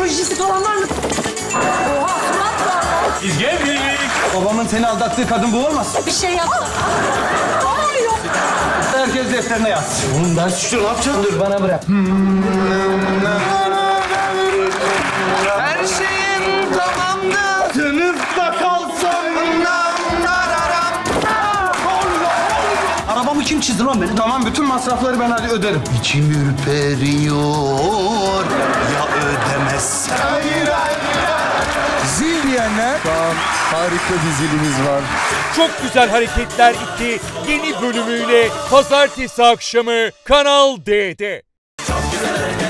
rejisi falan var mı? Oha surat var. Biz geldik. Babamın seni aldattığı kadın bu olmaz. Bir şey. Ay yok. Herkes defterine yaz. Oğlum ders işte ne yapacaksın? Dur bana bırak. Her şeyim tamamdı. Sınıfta kalsam. Arabamı kim çizdi lan benim? Tamam bütün masrafları ben hadi öderim. İçim ürperiyor izleyenler. Şu an harika dizilimiz var. Çok Güzel Hareketler 2 yeni bölümüyle pazartesi akşamı Kanal D'de. Çok güzel